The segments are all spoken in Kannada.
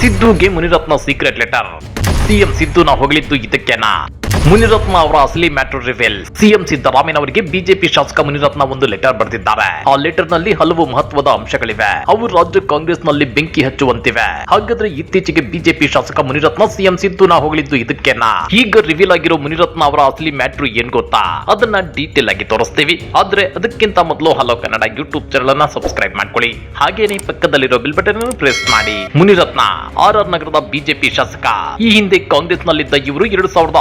ಸಿದ್ದುಗೆ ಮುನಿರತ್ನ ಸೀಕ್ರೆಟ್ ಲೆಟರ್ ಸಿಎಂ ಸಿದ್ದುನ ಹೊಗಳಿದ್ದು ಇದಕ್ಕೆನಾ ಮುನಿರತ್ನ ಅವರ ಅಸಲಿ ಮ್ಯಾಟರ್ ರಿವೇಲ್. ಸಿಎಂ ಸಿದ್ದರಾಮಯ್ಯ ಅವರಿಗೆ ಬಿಜೆಪಿ ಶಾಸಕ ಮುನಿರತ್ನ ಒಂದು ಲೆಟರ್ ಬರೆದಿದ್ದಾರೆ. ಆ ಲೆಟರ್ನಲ್ಲಿ ಹಲವು ಮಹತ್ವದ ಅಂಶಗಳಿವೆ. ಅವು ರಾಜ್ಯ ಕಾಂಗ್ರೆಸ್ನಲ್ಲಿ ಬೆಂಕಿ ಹಚ್ಚುವಂತಿವೆ. ಹಾಗಾದ್ರೆ ಇತ್ತೀಚೆಗೆ ಬಿಜೆಪಿ ಶಾಸಕ ಮುನಿರತ್ನ ಸಿಎಂ ಸಿದ್ದು ನಾ ಹೊಗಳಿದ್ದು ಇದಕ್ಕೆನಾ? ಈಗ ರಿವೀಲ್ ಆಗಿರೋ ಮುನಿರತ್ನ ಅವರ ಅಸಲಿ ಮ್ಯಾಟ್ರು ಏನ್ ಗೊತ್ತಾ? ಅದನ್ನ ಡೀಟೇಲ್ ಆಗಿ ತೋರಿಸ್ತೀವಿ. ಆದ್ರೆ ಅದಕ್ಕಿಂತ ಮೊದಲು ಹಲೋ ಕನ್ನಡ ಯೂಟ್ಯೂಬ್ ಚಾನಲ್ ಅನ್ನ ಸಬ್ಸ್ಕ್ರೈಬ್ ಮಾಡ್ಕೊಳ್ಳಿ. ಹಾಗೇನೆ ಪಕ್ಕದಲ್ಲಿರೋ ಬಿಲ್ ಬಟನ್ ಅನ್ನು ಪ್ರೆಸ್ ಮಾಡಿ. ಮುನಿರತ್ನ, ಆರ್ ಆರ್ ನಗರದ ಬಿಜೆಪಿ ಶಾಸಕ. ಈ ಹಿಂದೆ ಕಾಂಗ್ರೆಸ್ ನಲ್ಲಿದ್ದ ಇವರು ಎರಡು ಸಾವಿರದ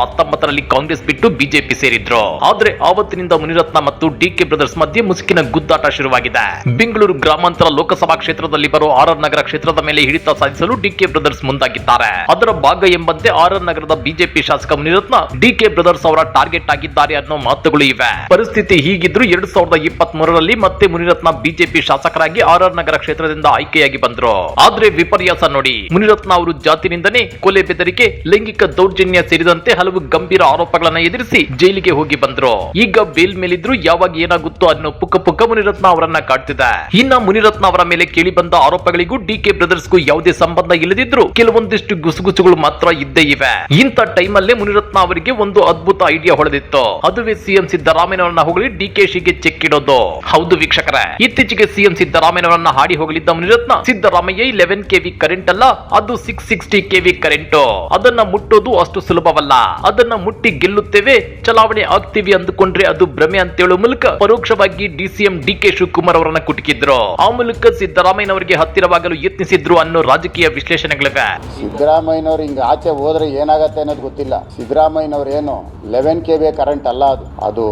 ಹತ್ತೊಂಬತ್ತರಲ್ಲಿ ಕಾಂಗ್ರೆಸ್ ಬಿಟ್ಟು ಬಿಜೆಪಿ ಸೇರಿದ್ರು. ಆದ್ರೆ ಆವತ್ತಿನಿಂದ ಮುನಿರತ್ನ ಮತ್ತು ಡಿಕೆ ಬ್ರದರ್ಸ್ ಮಧ್ಯೆ ಮುಸುಕಿನ ಗುದ್ದಾಟ ಶುರುವಾಗಿದೆ. ಬೆಂಗಳೂರು ಗ್ರಾಮಾಂತರ ಲೋಕಸಭಾ ಕ್ಷೇತ್ರದಲ್ಲಿ ಬರೋ ಆರ್ ನಗರ ಕ್ಷೇತ್ರದ ಮೇಲೆ ಹಿಡಿತ ಸಾಧಿಸಲು ಡಿಕೆ ಬ್ರದರ್ಸ್ ಮುಂದಾಗಿದ್ದಾರೆ. ಅದರ ಭಾಗ ಎಂಬಂತೆ ಆರ್ ನಗರದ ಬಿಜೆಪಿ ಶಾಸಕ ಮುನಿರತ್ನ ಡಿಕೆ ಬ್ರದರ್ಸ್ ಅವರ ಟಾರ್ಗೆಟ್ ಆಗಿದ್ದಾರೆ ಅನ್ನೋ ಮಾತುಗಳು ಇವೆ. ಪರಿಸ್ಥಿತಿ ಹೀಗಿದ್ರು ಎರಡ್ ಸಾವಿರದ ಇಪ್ಪತ್ತ್ ಮೂರರಲ್ಲಿ ಮತ್ತೆ ಮುನಿರತ್ನ ಬಿಜೆಪಿ ಶಾಸಕರಾಗಿ ಆರ್ ಆರ್ ನಗರ ಕ್ಷೇತ್ರದಿಂದ ಆಯ್ಕೆಯಾಗಿ ಬಂದ್ರು. ಆದ್ರೆ ವಿಪರ್ಯಾಸ ನೋಡಿ, ಮುನಿರತ್ನ ಅವರು ಜಾತಿನಿಂದನೇ ಕೊಲೆ ಬೆದರಿಕೆ, ಲೈಂಗಿಕ ದೌರ್ಜನ್ಯ ಸೇರಿದಂತೆ ಹಲವು ಗಂಭೀರ ಆರೋಪಗಳನ್ನ ಎದುರಿಸಿ ಜೈಲಿಗೆ ಹೋಗಿ ಬಂದ್ರು. ಈಗ ಬೇಲ್ ಮೇಲಿದ್ರು ಯಾವಾಗ ಏನಾಗುತ್ತೋ ಅನ್ನೋ ಪುಕ್ಕ ಪುಕ್ಕ ಮುನಿರತ್ನ ಅವರನ್ನ ಕಾಡ್ತಿದೆ. ಇನ್ನ ಮುನಿರತ್ನ ಅವರ ಮೇಲೆ ಕೇಳಿ ಬಂದ ಆರೋಪಗಳಿಗೂ ಡಿ ಕೆ ಬ್ರದರ್ಸ್ಗೂ ಯಾವುದೇ ಸಂಬಂಧ ಇಲ್ಲದಿದ್ರು ಕೆಲವೊಂದಿಷ್ಟು ಗುಸುಗುಸುಗಳು ಮಾತ್ರ ಇದ್ದೇ ಇವೆ. ಇಂಥ ಟೈಮಲ್ಲೇ ಮುನಿರತ್ನ ಅವರಿಗೆ ಒಂದು ಅದ್ಭುತ ಐಡಿಯಾ ಹೊಳೆದಿತ್ತು. ಅದುವೇ ಸಿಎಂ ಸಿದ್ದರಾಮಯ್ಯನವರನ್ನ ಹೊಗಳಿ ಶಿಗೆ ಚೆಕ್ ಇಡೋದು. ಹೌದು ವೀಕ್ಷಕರೇ, ಇತ್ತೀಚೆಗೆ ಸಿಎಂ ಸಿದ್ದರಾಮಯ್ಯನವರನ್ನ ಹಾಡಿ ಹೋಗಲಿದ್ದ Munirathna Siddaramaiah eleven KV current ಅಲ್ಲ, ಅದು ಸಿಕ್ಸ್ ಸಿಕ್ಸ್ಟಿ ಕೆವಿ ಕರೆಂಟ್. ಅದನ್ನ ಮುಟ್ಟೋದು ಅಷ್ಟು ಸುಲಭವಲ್ಲ. ಅದನ್ನ ಮುಟ್ಟಿ ಗೆಲ್ಲುತ್ತೇವೆ, ಚಲಾವಣೆ ಆಗ್ತೀವಿ ಅಂದುಕೊಂಡ್ರೆ ಅದು ಭ್ರಮೆ ಅಂತ ಹೇಳುವ ಮೂಲಕ ಪರೋಕ್ಷವಾಗಿ ಡಿಸಿಎಂ ಡಿ ಕೆ ಶಿವಕುಮಾರ್ ಅವರನ್ನ ಕುಟುಕಿದ್ರು. ಆ ಮೂಲಕ ಸಿದ್ದರಾಮಯ್ಯನವರಿಗೆ ಹತ್ತಿರವಾಗಲು ಯತ್ನಿಸಿದ್ರು ಅನ್ನೋ ರಾಜಕೀಯ ವಿಶ್ಲೇಷಣೆಗಳಿವೆ. ಸಿದ್ದರಾಮಯ್ಯನವ್ರು ಹಿಂಗ ಆಚೆ ಹೋದ್ರೆ ಏನಾಗತ್ತೆ ಅನ್ನೋದು ಗೊತ್ತಿಲ್ಲ. ಸಿದ್ದರಾಮಯ್ಯನವ್ರು ಏನು ಲೆವೆನ್ ಕೆ ವಿ ಕರೆಂಟ್ ಅಲ್ಲ ಅದು. ಅದು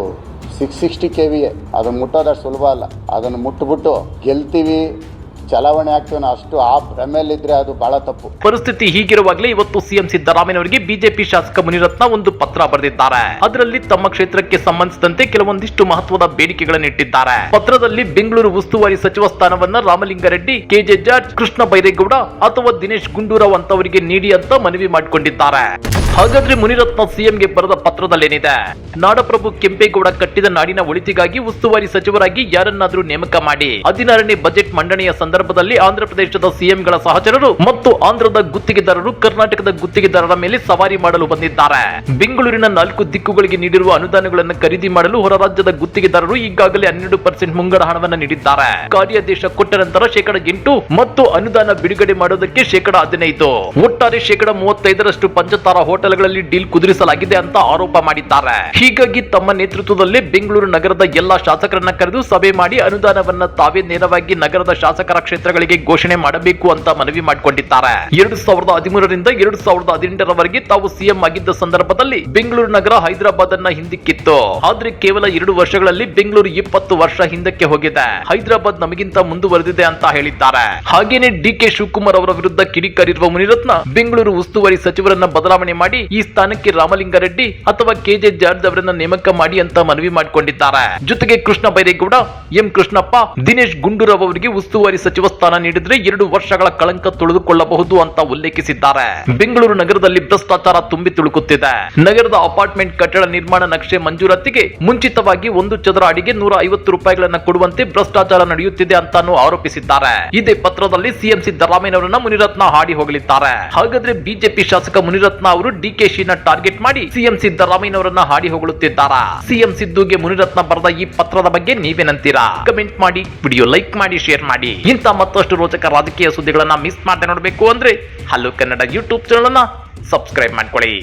ಸಿಕ್ಸ್ ಸಿಕ್ಸ್ಟಿ ಕೆ ವಿ ಅದನ್ನು ಮುಟ್ಟೋದಷ್ಟು ಸುಲಭ ಅಲ್ಲ. ಅದನ್ನು ಮುಟ್ಟುಬಿಟ್ಟು ಗೆಲ್ತೀವಿ ಚಲಾವಣೆ ಆಗ್ತೇವೆ ಅಷ್ಟು ಆ ಭ್ರಮೆಯಲ್ಲಿದ್ರೆ ಅದು ಬಹಳ ತಪ್ಪು. ಪರಿಸ್ಥಿತಿ ಹೀಗಿರುವಾಗಲೇ ಇವತ್ತು ಸಿಎಂ ಸಿದ್ದರಾಮಯ್ಯನವರಿಗೆ ಬಿಜೆಪಿ ಶಾಸಕ ಮುನಿರತ್ನ ಒಂದು ಪತ್ರ ಬರೆದಿದ್ದಾರೆ. ಅದರಲ್ಲಿ ತಮ್ಮ ಕ್ಷೇತ್ರಕ್ಕೆ ಸಂಬಂಧಿಸಿದಂತೆ ಕೆಲವೊಂದಿಷ್ಟು ಮಹತ್ವದ ಬೇಡಿಕೆಗಳನ್ನು ಇಟ್ಟಿದ್ದಾರೆ. ಪತ್ರದಲ್ಲಿ ಬೆಂಗಳೂರು ಉಸ್ತುವಾರಿ ಸಚಿವ ಸ್ಥಾನವನ್ನ ರಾಮಲಿಂಗಾರೆಡ್ಡಿ, ಕೆಜೆ ಜಾರ್ಜ್, ಕೃಷ್ಣ ಬೈರೇಗೌಡ ಅಥವಾ ದಿನೇಶ್ ಗುಂಡೂರಾವ್ ಅಂತವರಿಗೆ ನೀಡಿ ಅಂತ ಮನವಿ ಮಾಡಿಕೊಂಡಿದ್ದಾರೆ. ಹಾಗಾದ್ರೆ ಮುನಿರತ್ನ ಸಿಎಂಗೆ ಬರೆದ ಪತ್ರದಲ್ಲೇನಿದೆ? ನಾಡಪ್ರಭು ಕೆಂಪೇಗೌಡ ಕಟ್ಟಿದ ನಾಡಿನ ಒಳಿತಿಗಾಗಿ ಉಸ್ತುವಾರಿ ಸಚಿವರಾಗಿ ಯಾರನ್ನಾದ್ರೂ ನೇಮಕ ಮಾಡಿ. ಹದಿನಾರನೇ ಬಜೆಟ್ ಮಂಡನೆಯ ಸಂದರ್ಭದಲ್ಲಿ ಆಂಧ್ರಪ್ರದೇಶದ ಸಿಎಂಗಳ ಸಹಚರರು ಮತ್ತು ಆಂಧ್ರದ ಗುತ್ತಿಗೆದಾರರು ಕರ್ನಾಟಕದ ಗುತ್ತಿಗೆದಾರರ ಮೇಲೆ ಸವಾರಿ ಮಾಡಲು ಬಂದಿದ್ದಾರೆ. ಬೆಂಗಳೂರಿನ ನಾಲ್ಕು ದಿಕ್ಕುಗಳಿಗೆ ನೀಡಿರುವ ಅನುದಾನಗಳನ್ನು ಖರೀದಿ ಮಾಡಲು ಹೊರ ರಾಜ್ಯದ ಗುತ್ತಿಗೆದಾರರು ಈಗಾಗಲೇ ಹನ್ನೆರಡು ಪರ್ಸೆಂಟ್ ಮುಂಗಡ ಹಣವನ್ನು ನೀಡಿದ್ದಾರೆ. ಕಾರ್ಯಾದೇಶ ಕೊಟ್ಟ ನಂತರ ಶೇಕಡ ಎಂಟು ಮತ್ತು ಅನುದಾನ ಬಿಡುಗಡೆ ಮಾಡೋದಕ್ಕೆ ಶೇಕಡ ಹದಿನೈದು. ಒಟ್ಟಾರೆ ಶೇಕಡ ಮೂವತ್ತೈದರಷ್ಟು ಪಂಚತಾರ ಹೋಟೆಲ್ಗಳಲ್ಲಿ ಡೀಲ್ ಕುದುರಿಸಲಾಗಿದೆ ಅಂತ ಆರೋಪ ಮಾಡಿದ್ದಾರೆ. ಹೀಗಾಗಿ ತಮ್ಮ ನೇತೃತ್ವದಲ್ಲಿ ಬೆಂಗಳೂರು ನಗರದ ಎಲ್ಲಾ ಶಾಸಕರನ್ನ ಕರೆದು ಸಭೆ ಮಾಡಿ ಅನುದಾನವನ್ನ ತಾವೇ ನೇರವಾಗಿ ನಗರದ ಶಾಸಕರ ಕ್ಷೇತ್ರಗಳಿಗೆ ಘೋಷಣೆ ಮಾಡಬೇಕು ಅಂತ ಮನವಿ ಮಾಡಿಕೊಂಡಿದ್ದಾರೆ. ಎರಡು ಸಾವಿರದ ಹದಿಮೂರರಿಂದ ಎರಡು ಸಾವಿರದ ಹದಿನೆಂಟರವರೆಗೆ ತಾವು ಸಿಎಂ ಆಗಿದ್ದ ಸಂದರ್ಭದಲ್ಲಿ ಬೆಂಗಳೂರು ನಗರ ಹೈದರಾಬಾದ್ ಅನ್ನ ಹಿಂದಿಕ್ಕಿತ್ತು. ಆದ್ರೆ ಕೇವಲ ಎರಡು ವರ್ಷಗಳಲ್ಲಿ ಬೆಂಗಳೂರು ಇಪ್ಪತ್ತು ವರ್ಷ ಹಿಂದಕ್ಕೆ ಹೋಗಿದೆ. ಹೈದರಾಬಾದ್ ನಮಗಿಂತ ಮುಂದುವರೆದಿದೆ ಅಂತ ಹೇಳಿದ್ದಾರೆ. ಹಾಗೇನೆ ಡಿ ಕೆ ಶಿವಕುಮಾರ್ ಅವರ ವಿರುದ್ಧ ಕಿಡಿಕಾರಿರುವ ಮುನಿರತ್ನ ಬೆಂಗಳೂರು ಉಸ್ತುವಾರಿ ಸಚಿವರನ್ನ ಬದಲಾವಣೆ ಮಾಡಿ ಈ ಸ್ಥಾನಕ್ಕೆ ರಾಮಲಿಂಗಾರೆಡ್ಡಿ ಅಥವಾ ಕೆಜೆ ಜಾರ್ಜ್ ಅವರನ್ನ ನೇಮಕ ಮಾಡಿ ಅಂತ ಮನವಿ ಮಾಡಿಕೊಂಡಿದ್ದಾರೆ. ಜೊತೆಗೆ ಕೃಷ್ಣ ಬೈರೇಗೌಡ, ಎಂ ಕೃಷ್ಣಪ್ಪ, ದಿನೇಶ್ ಗುಂಡೂರಾವ್ ಅವರಿಗೆ ಉಸ್ತುವಾರಿ ಸಚಿವ ಸ್ಥಾನ ನೀಡಿದ್ರೆ ಎರಡು ವರ್ಷಗಳ ಕಳಂಕ ತುಳಿದುಕೊಳ್ಳಬಹುದು ಅಂತ ಉಲ್ಲೇಖಿಸಿದ್ದಾರೆ. ಬೆಂಗಳೂರು ನಗರದಲ್ಲಿ ಭ್ರಷ್ಟಾಚಾರ ತುಂಬಿ ತುಳುಕುತ್ತಿದೆ. ನಗರದ ಅಪಾರ್ಟ್ಮೆಂಟ್ ಕಟ್ಟಡ ನಿರ್ಮಾಣ ನಕ್ಷೆ ಮಂಜೂರಾತಿಗೆ ಮುಂಚಿತವಾಗಿ ಒಂದು ಚದರ ಅಡಿಗೆ ನೂರ ಐವತ್ತು ರೂಪಾಯಿಗಳನ್ನ ಕೊಡುವಂತೆ ಭ್ರಷ್ಟಾಚಾರ ನಡೆಯುತ್ತಿದೆ ಅಂತಾನು ಆರೋಪಿಸಿದ್ದಾರೆ. ಇದೇ ಪತ್ರದಲ್ಲಿ ಸಿಎಂ ಸಿದ್ದರಾಮಯ್ಯನವರನ್ನ ಮುನಿರತ್ನ ಹಾಡಿ ಹೋಗಲಿದ್ದಾರೆ ಹಾಗಾದ್ರೆ ಬಿಜೆಪಿ ಶಾಸಕ ಮುನಿರತ್ನ ಅವರು ಡಿಕೆಶಿನ ಟಾರ್ಗೆಟ್ ಮಾಡಿ ಸಿಎಂ ಸಿದ್ದರಾಮಯ್ಯನವರನ್ನ ಹಾಡಿ ಹೊಗಳುತ್ತಿದ್ದಾರಾ? ಸಿಎಂ ಸಿದ್ದುಗೆ ಮುನಿರತ್ನ ಬರೆದ ಈ ಪತ್ರದ ಬಗ್ಗೆ ನೀವೇನಂತೀರಾ ಕಮೆಂಟ್ ಮಾಡಿ, ವಿಡಿಯೋ ಲೈಕ್ ಮಾಡಿ, ಶೇರ್ ಮಾಡಿ. ಇಂಥ ಮತ್ತಷ್ಟು ರೋಚಕ ರಾಜಕೀಯ ಸುದ್ದಿಗಳನ್ನ ಮಿಸ್ ಮಾಡದೆ ನೋಡಬೇಕು ಅಂದ್ರೆ ಹಲೋ ಕನ್ನಡ ಯೂಟ್ಯೂಬ್ ಚಾನಲ್ ಅನ್ನ ಸಬ್ಸ್ಕ್ರೈಬ್ ಮಾಡ್ಕೊಳ್ಳಿ.